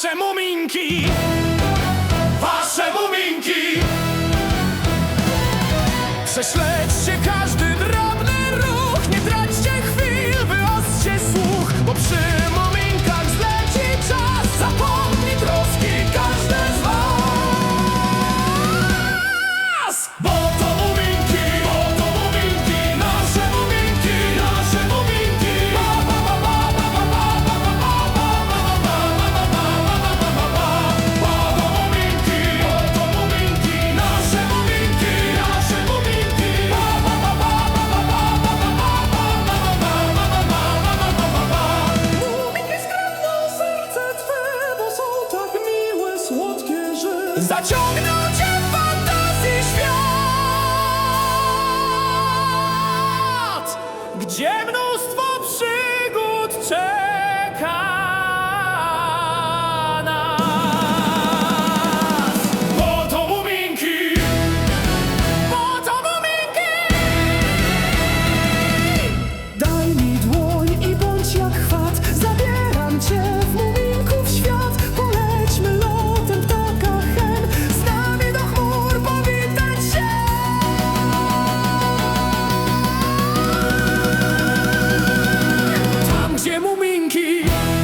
se muminki. Że Zaciągną cię w fantazji świat! Gdzie mną see.